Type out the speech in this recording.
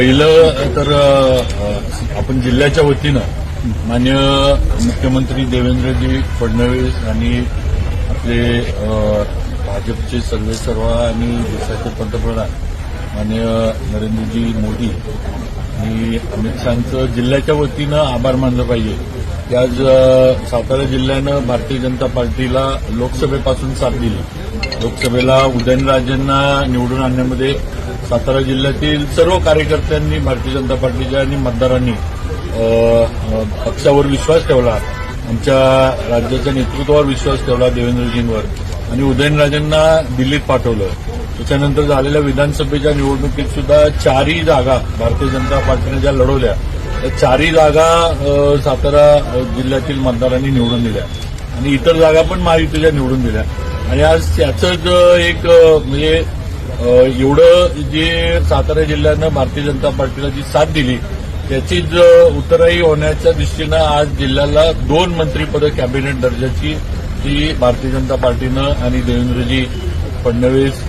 पहिलं तर आपण जिल्ह्याच्या वतीनं मान्य मुख्यमंत्री देवेंद्रजी फडणवीस आणि आपले भाजपचे सगळे सर्व आणि देशाचे पंतप्रधान मान्य नरेंद्रजी मोदी आणि अमित शहाचं जिल्ह्याच्या वतीनं आभार मानलं पाहिजे. की आज सातारा जिल्ह्यानं भारतीय जनता पार्टीला लोकसभेपासून साथ दिली. लोकसभेला उदयनराजेंना निवडून आणण्यामध्ये सातारा जिल्ह्यातील सर्व कार्यकर्त्यांनी भारतीय जनता पार्टीच्या आणि मतदारांनी पक्षावर विश्वास ठेवला. आमच्या राज्याच्या नेतृत्वावर विश्वास ठेवला देवेंद्रजींवर. आणि उदयनराजेंना दिल्लीत पाठवलं. त्याच्यानंतर झालेल्या विधानसभेच्या निवडणुकीत सुद्धा चारही जागा भारतीय जनता पार्टीने ज्या लढवल्या त्या चारही जागा सातारा जिल्ह्यातील मतदारांनी निवडून दिल्या. आणि इतर जागा पण महायुतीच्या निवडून दिल्या. आणि आज त्याचंच एक म्हणजे एवढं जे सातारा जिल्ह्यानं भारतीय जनता पार्टीला जी साथ दिली त्याचीच अ, होण्याच्या दृष्टीनं आज जिल्ह्याला दोन मंत्रीपदं कॅबिनेट दर्जाची ही भारतीय जनता पार्टीनं आणि देवेंद्रजी फडणवीस